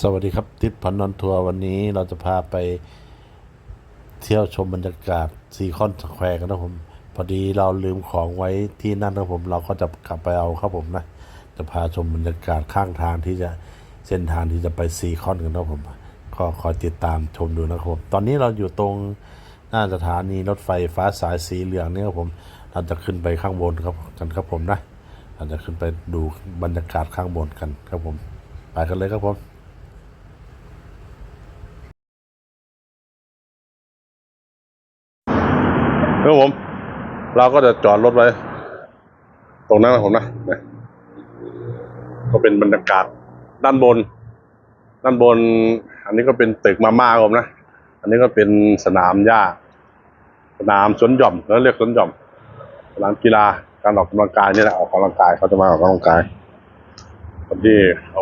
สวัสดีครับ ทิศพันนนทัวร์วันนี้เราจะพาไปเที่ยวชมบรรยากาศซีคอนสแควร์กันนะผม พอดีเราลืมของไว้ที่นั่นนะผม เราก็จะกลับไปเอาครับผมนะ จะพาชมบรรยากาศข้างทางที่จะเส้นทางที่จะไปซีคอนกันนะผม ก็คอยติดตามชมดูนะครับผม ตอนนี้เราอยู่ตรงหน้าสถานีรถไฟฟ้าสายสีเหลืองนี่ครับผม เราจะขึ้นไปข้างบนครับกันครับผมนะเราจะขึ้นไปดูบรรยากาศข้างบนกันครับผม ไปกันเลยครับผม ครับผม เราก็จะจอดรถไว้ ตรงนั้นนะผมนะนี่ก็เป็นบรรยากาศด้านบน ด้านบน อันนี้ก็เป็นตึกมาม่าครับผมนะ อันนี้ก็เป็นสนามหญ้า สนามสวนหย่อมแล้วเรียกสวนหย่อม สนามกีฬา การออกกำลังกายนี่แหละออกกำลังกายเขาจะมาออกกำลังกายคนที่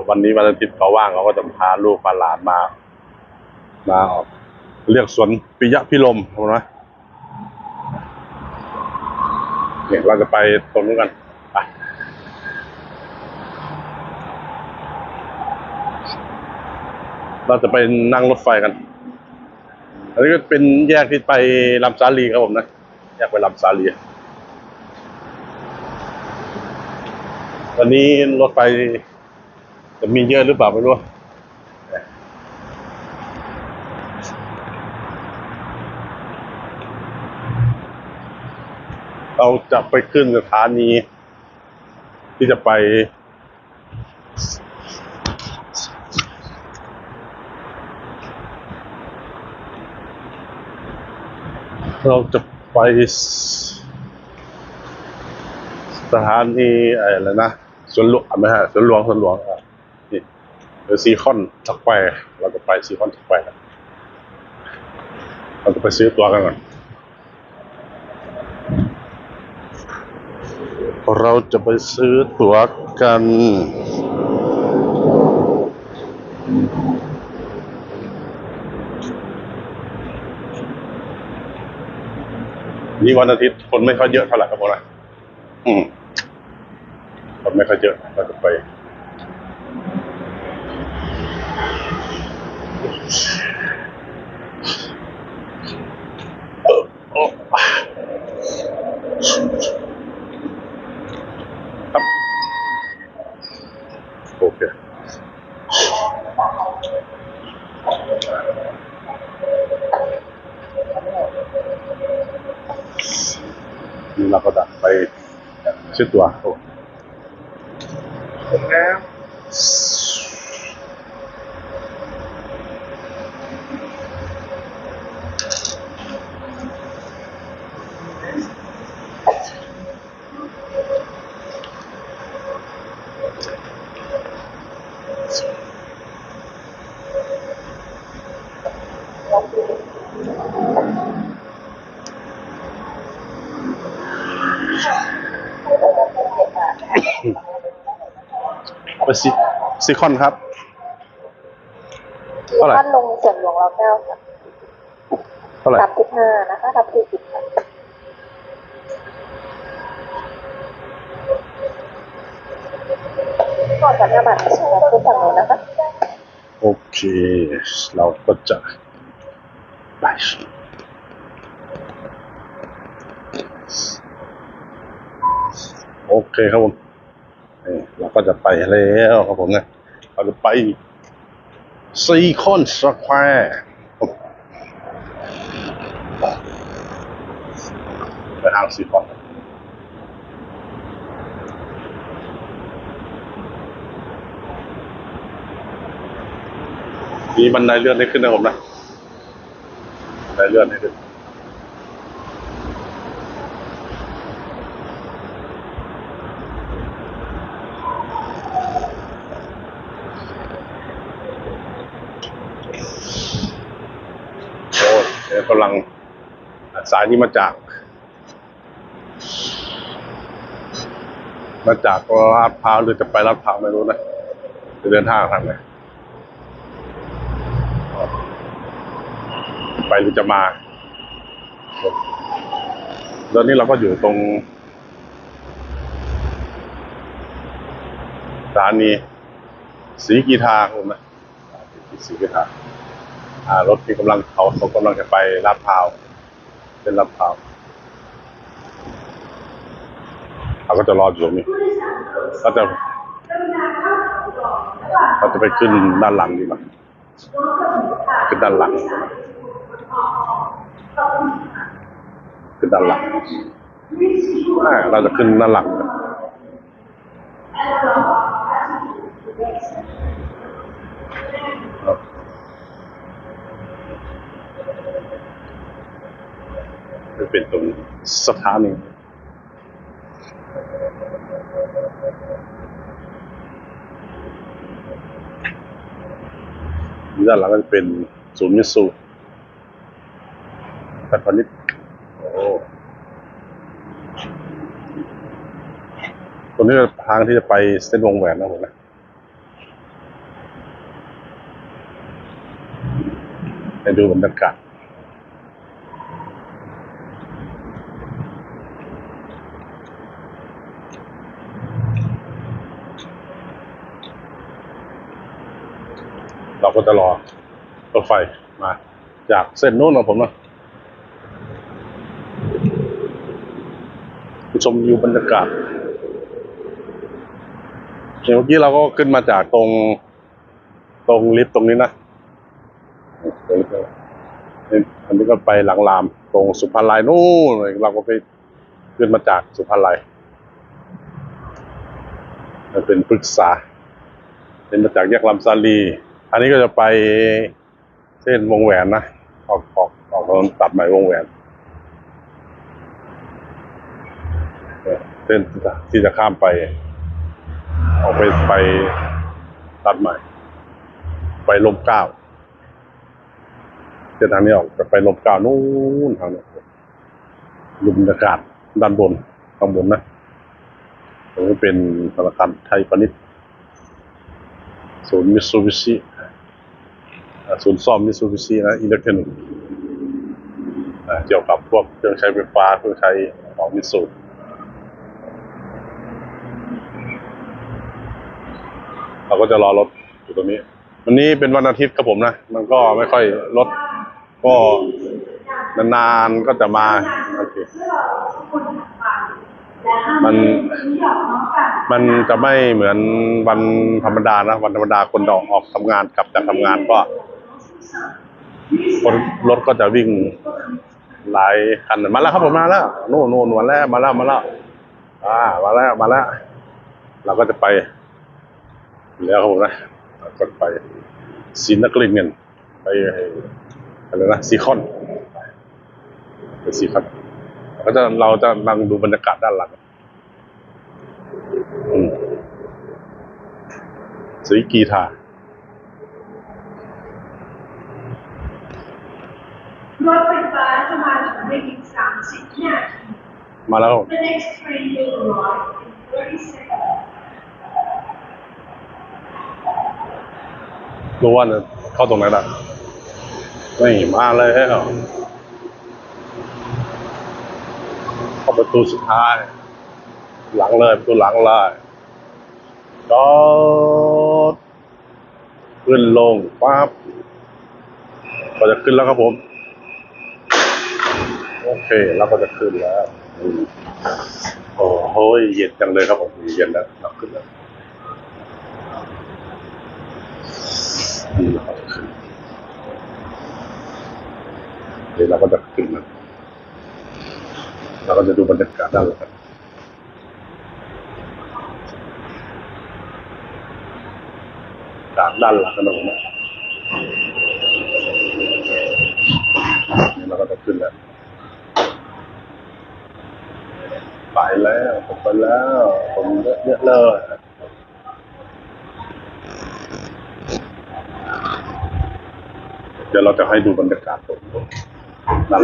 วันนี้วันอาทิตย์เขาว่างเขาก็จะพาลูกพาหลานมา มาออกเรียกสวนปิยะพิรมเห็นไหม เนี่ยเราจะไปตรงนู้นกันไปเราจะไปนั่งรถไฟกัน อันนี้ก็เป็นแยกที่ไปลำสาลีครับผมนะ แยกไปลำสาลีวันนี้รถไฟจะมีเยอะหรือเปล่าไม่รู้ เราจะไปขึ้นสถานี ที่จะไปเราจะไปสถานีอะไรนะสวนหลวงไหม่ใช่สวนหลวงสวนหลวงอะนี่เดี๋ยวซีคอนสักไปเราจะไปซีคอนสักไปเราจะไปซื้อตัวกันก่อน เราจะไปซื้อตั๋วกัน นี่วันอาทิตย์คนไม่ค่อยเยอะเท่าไหร่ครับผมนะอืมคนไม่ค่อยเยอะเราจะไป เออโอ้ครับ โอเค นี่เราก็จะไปซื้อตัวครับผมแล้วไปซิ ซิคอนครับเท่าไหร่ท่านลงเสริมหลวงรอเก้าค่ะเท่าไหร่สามสิบห้านะคะทับสี่สิบค่ะก่อนจากหน้าบัตรใช่ไหมคือฝั่งโน้นนะคะ โอเค เราก็จะไปโอเคครับผมนี่เราก็จะไปแล้วครับผมนะ เราจะไปซีคอนสแควร์ไปทางซีคอนมีบันไดเลื่อนให้ขึ้นนะผมนะบันไดเลื่อนให้ขึ้น โอ้ยเดี๋ยวกำลัง สายนี้มาจาก มาจากลาดพร้าวหรือจะไปลาดพร้าวไม่รู้นะจะเดินทางทางไหนไปหรือจะมาตอนนี้เราก็อยู่ตรงสถานีสีกีทาครับผมนะสีวิหารอ่ารถที่กำลังเขาเขากำลังจะไปลาดพร้าว เป็นลาดพร้าวเราก็จะรออยู่ตรงนี้ก็จะเราจะไปขึ้นด้านหลังดีกว่าขึ้นด้านหลังขึ้นด้านหลังอ่เราจะขึ้นด้านหลังกัน ครับ จะเป็นตรงสถานีด้านหลังก็จะเป็นศูนย์มิตซูแต่พาณิชย์โอ้ตรงนี้ทางที่จะไปเส้นวงแหวนนะผมนะไปดูบรรยากาศ เราก็จะรอรถไฟมา จากเส้นนู้นของผมนะชมวิวบรรยากาศเมื่อกี้เราก็ขึ้นมาจากตรง ตรงลิฟต์ตรงนี้นะตรงนี้อันนี้ก็ไปหลังราม ตรงสุพรรณไลนู่นเราก็ไปขึ้นมาจากสุพรรณไลมันเป็นปรึกษาเป็นมาจากแยกลำซาลี อันนี้ก็จะไปเส้นวงแหวนนะ ออกออกออกถนนตัดใหม่วงแหวน เส้นที่จะข้ามไป ออกไปไปตัดใหม่ ไปลมเก้าเส้นทางนี้ออกจะไปลมเก้านู่นทางนี้ดูบรรยากาศด้านบนข้างบนนะตรงนี้เป็นธนาคารไทยพาณิชย์ศูนย์มิตซูบิชิ ศูนย์ซ่อมมิตซูบิชินะอิเล็กทรอนิกส์เกี่ยวกับพวกเครื่องใช้ไฟฟ้าเครื่องใช้ของมิตซูเราก็จะรอรถอยู่ตรงนี้ วันนี้เป็นวันอาทิตย์ครับผมนะ มันก็ไม่ค่อยรถก็นานๆก็จะมาโอเคมันมันจะไม่เหมือนวันธรรมดานะ วันธรรมดาคนออกออกทำงานกลับจากทำงานก็ คนรถก็จะวิ่งหลายคันมาแล้วครับผมมาแล้วโน่นโน่นมาแล้วมาแล้วมาแล้วอ่ามาแล้วมาแล้วเราก็จะไป แล้วครับผมนะเราก็ไปศรีนครินทร์กันไปอะไรนะซีคอนไปซีคอนก็จะเราจะนั่งดูบรรยากาศด้านหลังสีกีทา รถไฟฟ้าจะมาถึงในอีก30วินาที มาแล้ว The next train will arrive in 30 seconds. รู้ว่าเนี่ยเข้าตรงไหนล่ะไม่มาเลยเข้าประตูสุดท้าย หลังเลยประตูหลังเลยจอดขึ้นลงปั๊บก็จะขึ้นแล้วครับผมโอ เคเราก็จะขึ้นแล้วอืมโอ้โหเย็นจังเลยครับผมเย็นแล้วเราขึ้นแล้วนี่เราก็จะขึ้นเดี๋ยวเราก็จะขึ้นมาเราก็จะดูบรรยากาศด้านหลังจากด้านหลังกันนะผมนะนี่เราก็จะขึ้นแล้ว ไปแล้ว ผมไปแล้ว ผมเยอะๆเลยเดี๋ยวเราจะให้ดูบรรยากาศตรงนี้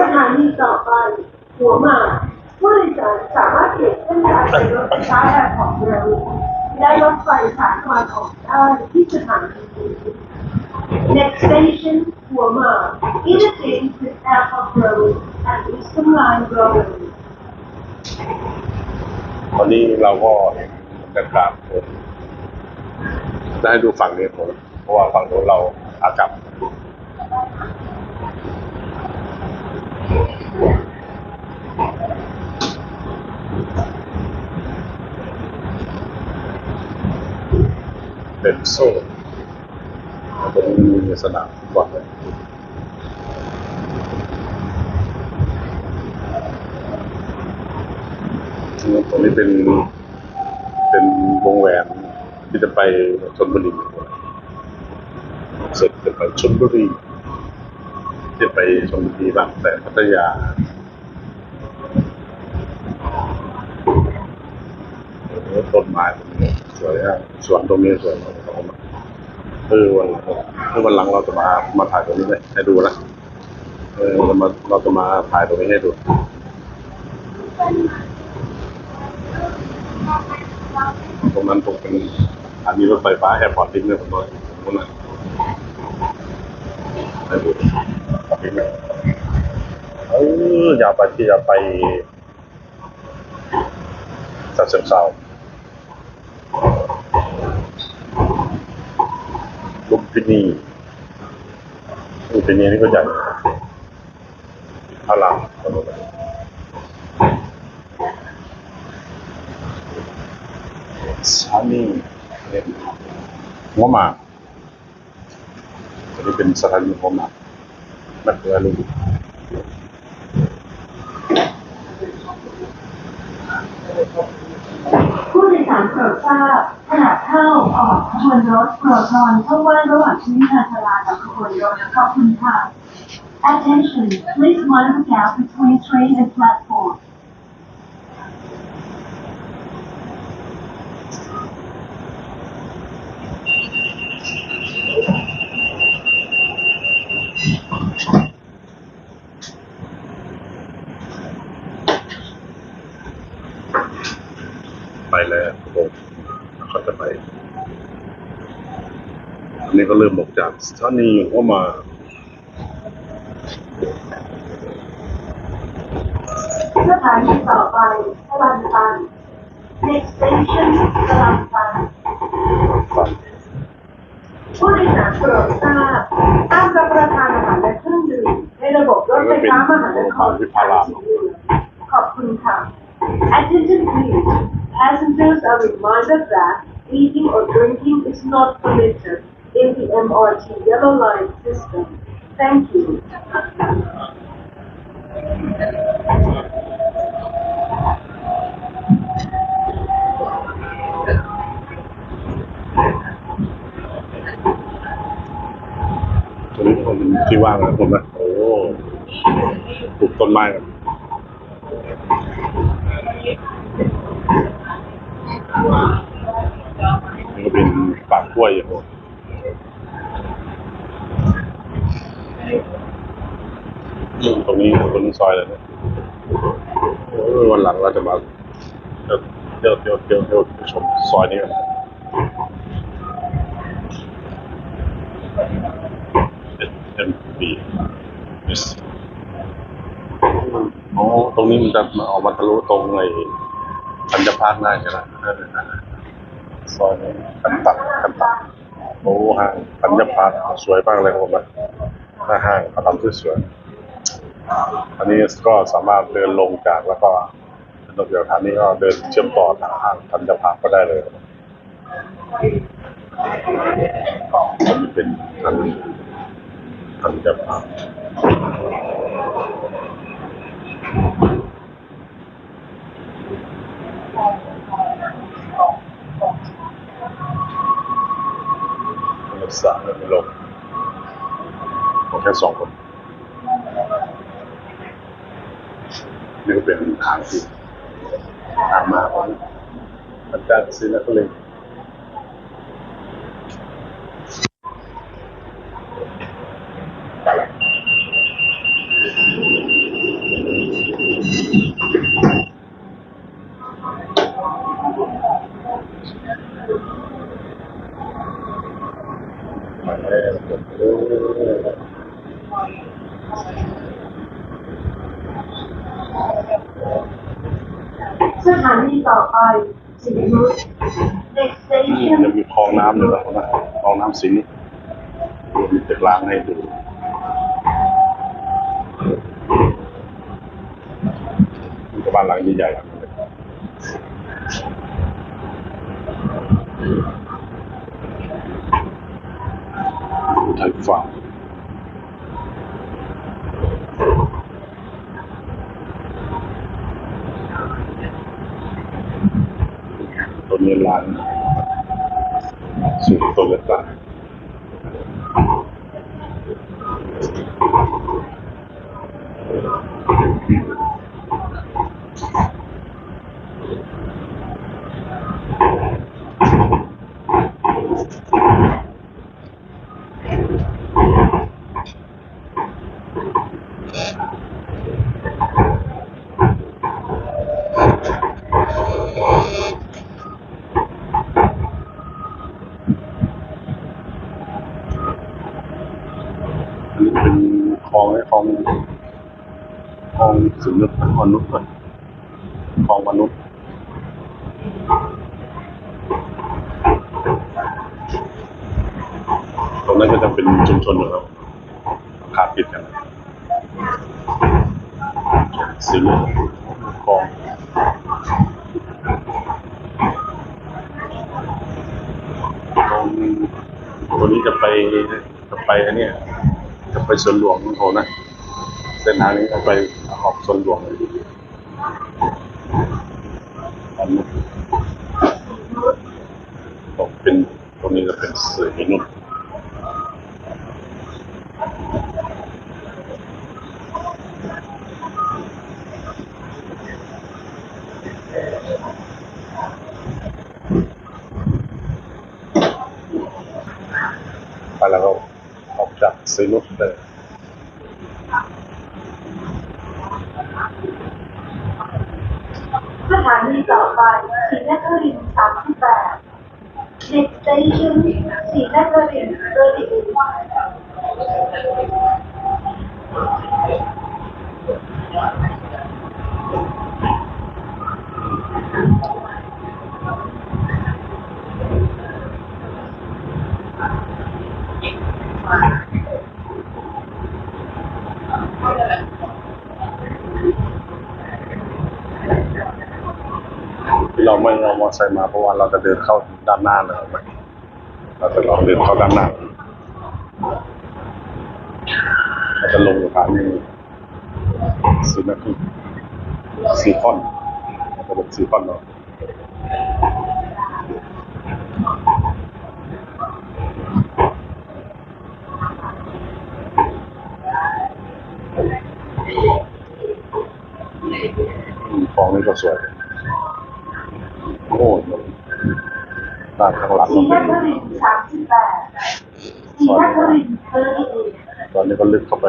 สถานีต่อไป หัวหมากผู้โดยสารสามารถเปลี่ยนเส้นทางไปรถไฟฟ้าแอร์พอร์ตเร็วและรถไฟสายตะวันออกได้ที่สถานีนี้ Next station หัวหมาก interchange with Airport Road and Eastern Line Road วันนี้เราก็เห็นบรรยากาศจะให้ดูฝั่งนี้ผมเพราะว่าฝั่งโน้นเราขากลับเป็นโซ่ตรงนี้มีสนามฟุตบอลเลย ตรงนี้เป็น เป็นวงแหวนที่จะไปชนบุรีเสร็จจะไปชนบุรีจะไปชนบุรีบางแสนพัทยาต้นไม้สวยฮะสวนตรงนี้สวยมากเออวันเออวันหลังเราจะมามาถ่ายตรงนี้เลยให้ดูนะเออเรามาเราจะมาถ่ายตรงนี้ให้ดู ตรงนั้นตรงเป็นสถานีรถไฟฟ้าแอร์พอร์ตลิงก์เนี่ยผมบอกตรงนั้นไปดูลิงก์เนี่ยเอออย่าไปที่อย่าไปสัตว์เชิงเซาลุมพินีลุมพินีนี่ก็ใหญ่พลังถนนนะ สถานีเนี่ยหัวหมากอันนี้เป็นสถานีหัวหมากนักเรือลูกผู้โดยสารโปรดทราบขณะเข้าออกขบวนรถโปรดนอนช่องว่างระหว่างชิ้นชาชาลากับขบวนรถขอบคุณค่ะ Attention, please mind the gap between train and platform. ไปแล้วครับผมเขาจะไป อันนี้ ก็เริ่มออกจากสถานีหัวหมากสถานีต่อไปสลันตัน Next station สลันตันฟังผู้โดยสารโปรดทราบห้ามรับประทานอาหารและเครื่องดื่มในระบบรถไฟฟ้ามหานครขอบคุณค่ะ Attention please. Passengers are reminded that eating or drinking is not permitted in the MRT Yellow Line system. Thank you. ตรงนี้คงเป็นที่ว่างนะผมนะโอ้ปลูกต้นไม้กันนี่ก็เป็นป่ากล้วยอยู่ตรงนี้ ตรงนี้ซอยเลยนะวันหลังเราจะมาเที่ยวเที่ยวเที่ยวเที่ยวชมซอยนี้กัน SMB yes อ๋อตรงนี้มันจะมาออกมาทะลุตรงไอ้พันธพาร์คได้ใช่ไหมซอยนี้กันตักกันตักโอ้ห้างพันธพาร์คสวยมากเลยครับผม หน้าห้างเขาทำสวยๆอันนี้ก็สามารถเดินลงจากแล้วก็ลงจากทางนี้ก็เดินเชื่อมต่อทางห้างพันธพาร์คก็ได้เลยครับอันนี้เป็นทางพันธพาร์ครักษาไม่ลงผมแค่สองคน นี่ก็เป็นทางที่ทางมาของ อาจารย์ศิลปะเลยสถานีต่อไป นี่จะมีคลองน้ำอยู่แล้วนะคลองน้ำสิงห์มีตึกร้างให้ดูมีบ้านหลังใหญ่ๆหลังนึงเลยไทาร์มต้นนี้ร้านสูง โตโยต้า อันนี้เป็นคลองไอ้คลองคลองสมนึกมนุษย์ก่อนคลองมนุษย์ ตรงนั้นก็จะเป็นชุมชนอยู่ครับขาดปิดกันสีเหลืองคลองตรงตั วนี้จะไปจะไปอันเนี้ยจะไปสวนหลวงโหนะ เส้นทางนี้จะไปออกสวนหลวงอันนี้ตกเป็นตรงนี้จะเป็นสื่อนุษย์ ไปแล้วก็อ อกจากซีนุสเลย สถานีต่อไปศรีนครินทร์สามสิบแปด Next station ศรีนครินทร์38 ที่เราไม่เอเตอร์ไซค์มาเพราะว่าเราจะเดินเข้าด้านหน้าเลยเราจะลองเดินเข้าด้านหน้าเราจะลงสถานีซีนัคือซีคอนระลงซีคอนเนาะอืมคลองนี้ก็สวย โอ้ยด้านข้างหลังศรีมันนเป็นครินทร์38ศรีนครินทร์38ตอนนี้ก็ลึกเข้าไป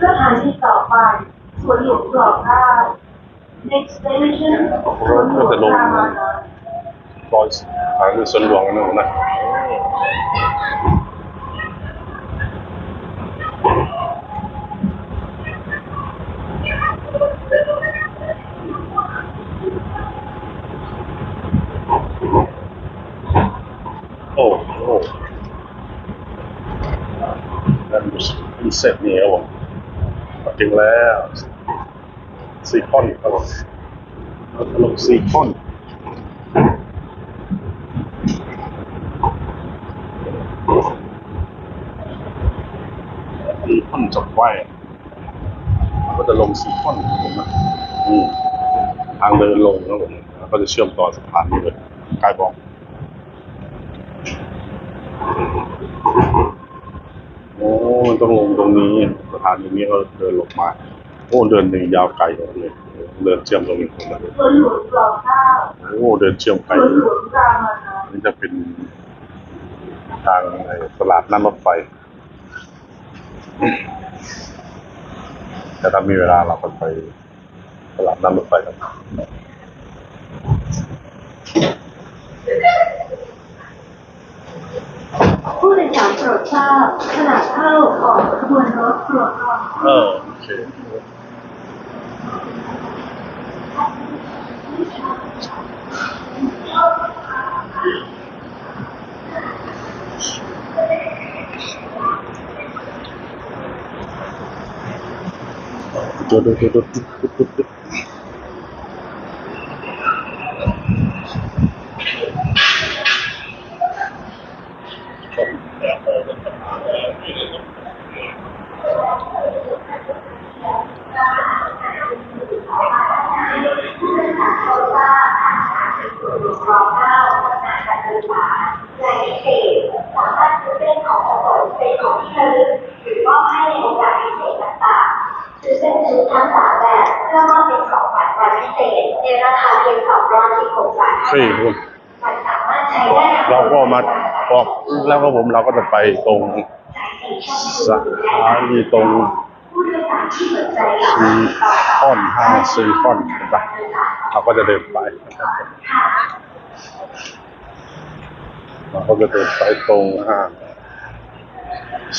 สถานีต่อไปสวนหลวงรอเก้า Next station สวนหลงรามานนท์รอยทางสวนหลวงนะผมนะโอ้โหนั่นเป็นเซตนี่ครับผมถึงแล้ว ซีคอนครับผมเราจะลงซีคอนซีคอนจบไว้ก็จะลงซีคอนผมนะอืมทางเดินลงนะผมแล้วก็จะเชื่อมต่อสะพานนี้เลยกายบอกโอ้มันต้องลงตรงนี้สะพานตรงนี้ก็เดินลงมา โอ้เดินหนึ่งยาวไกลเลยเดินเชื่อมตรงนี้ผมนะสวนหลวงรอเก้าโอ้เดินเชื่อมสไกลวนเลหลยวงรามานนท์นี่จะเป็นทางไอ้ตลาดนั่งรถไฟ แต่ถ้ามีเวลาเราก็ไปตลาดนั่งรถไฟกันผู้โดยสารโปรดทราบขณะเข้าออกขบวนรถโปรดระวังเออโอเค จุดจุดจุดจุดจุดจุดจุดสี่คน เราก็มาออก แล้วก็ผมเราก็จะไปตรงสถานีตรงซีคอนห้างซีคอนนะเราก็จะเดินไปเราก็จะเดินไปตรงห้าง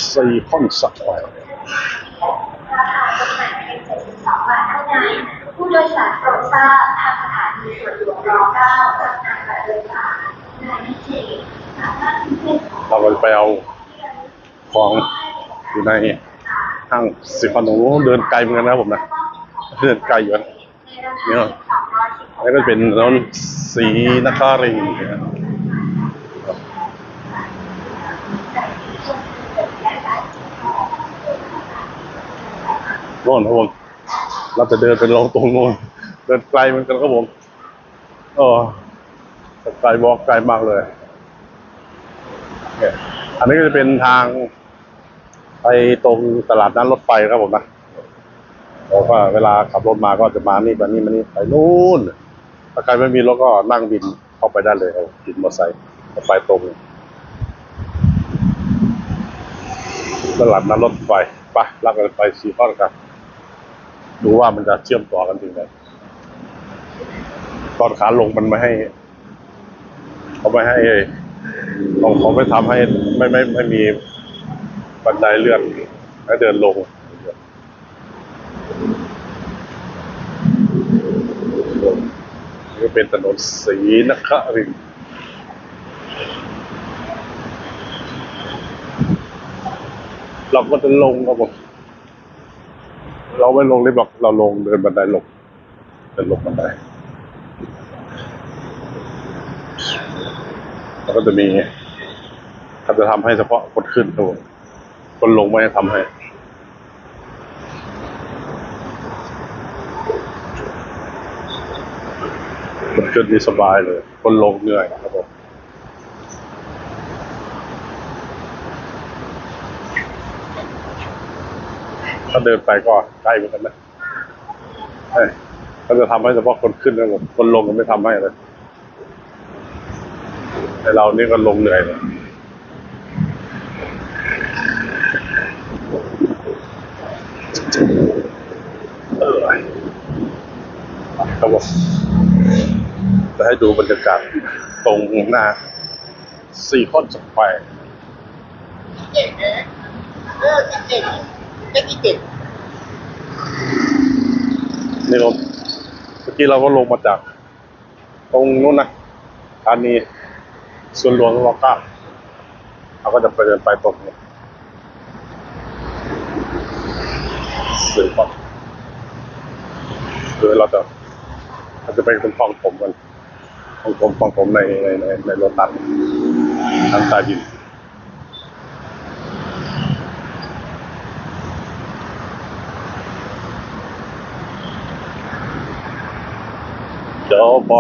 ซีคอนสแควร์ผู้โดยสารโปรดทราบทางสถานีสวนหลวงรอเก้าจำกัดการโดยสารนาย เราก็จะไปเอาของอยู่ในห้างซีคอนตรงนู้นเดินไกลเหมือนกันนะครับผมนะ เดินไกลอยู่นะเนี่ยอันนี้ก็เป็นถนนสีนครินทร์นะครับโน่นครับผมเราจะเดินไปลงตรงโน้นเดินไกลเหมือนกันครับผมเออไกลบอกไกลมากเลย อันนี้ก็จะเป็นทาง ไปตรงตลาดนัดรถไฟครับผมนะบอกว่าเวลาขับรถมาก็จะมานี่มานี่มานี่ไปนู่นถ้าใครไม่มีรถก็นั่งบินเข้าไปได้เลยครับบินมอเตอร์ไซค์ไปตรงตลาดนัดรถไฟไปลักกันไปสี่ข้อกันดูว่ามันจะเชื่อมต่อกันถึงไหนตอนขาลงมันไม่ให้ เขาไม่ให้ เขาเขาไม่ทำให้ไม่ไม่ไม่มีบันไดเลื่อนให้เดินลงนี่ก็เป็นถนนสีนครินทร์เราก็จะลงครับผมเราไม่ลงลิฟต์หรอกเราลงเดินบันไดลงเดินลงบันได แล้วก็จะมีเขาจะทำให้เฉพาะคนขึ้นครับผมคนลงไม่ให้ทำให้คนขึ้นนี่สบายเลย คนลงเหนื่อยนะครับผมถ้าเดินไปก็ใกล้เหมือนกันนะเอ้ยเขาจะทำให้เฉพาะคนขึ้นนะผมคนลงก็ไม่ทำให้เลย แต่เรานี่ก็ลงเหนื่อยเลยเออครับผมจะให้ดูบรรยากาศตรงหน้าซีคอนสแควร์เจ็ดนะเออเจ็ดไม่กี่เจ็ดนี่ผมเมื่อกี้เราก็ลงมาจาก ตรงนู้นนะสถานี ส่วนหลวงรอเก้าเราก็จะไปเดินไปตรงนี้สื่อก่อนคือเราจะเราจะไปเป็นคลองผมกันคลองผมคลองผมในในในในรถตัดทางใต้ดินเดี๋ยวพอ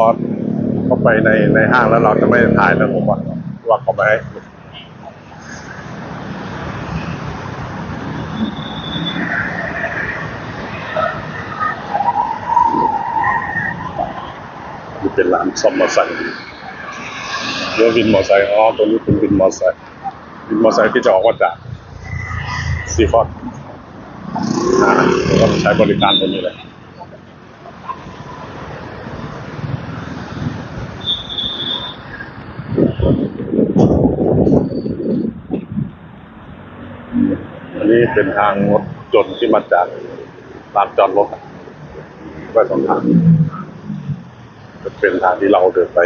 เข้าไปในในห้างแล้วเราจะไม่ถ่ายแล้วผมว่าว่าเขาไม่นี่เป็นร้านซ่อมมอเตอร์ไซค์เรือวินมอเตอร์ไซค์อ๋อตัวนี้เป็นวินมอเตอร์ไซค์วินมอเตอร์ไซค์ที่จะออกมาจากซีคอนอ่าผมก็ใช้บริการตัวนี้เลย เป็นทางรถจนที่มาจากลานจอดรถอะไปสองทางจะเป็นทางที่เราเดินไป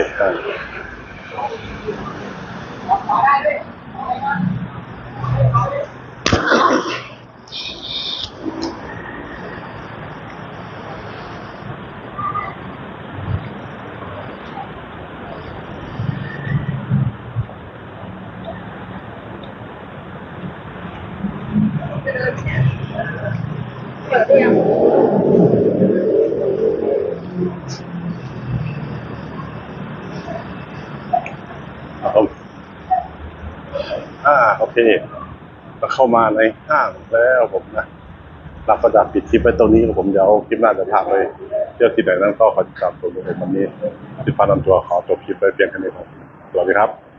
อ่าโอเคก็เข้ามาในห้างแล้วผมนะเราก็จะปิดคลิปไว้ตรงนี้ครับผมเดี๋ยวคลิปหน้าจะพาไปเที่ยวที่ไหนนั้นก็ขอติดตามชมในวันนี้ที่พานำตัวขอจบคลิปไปเพียงแค่นี้ครับสวัสดีครับ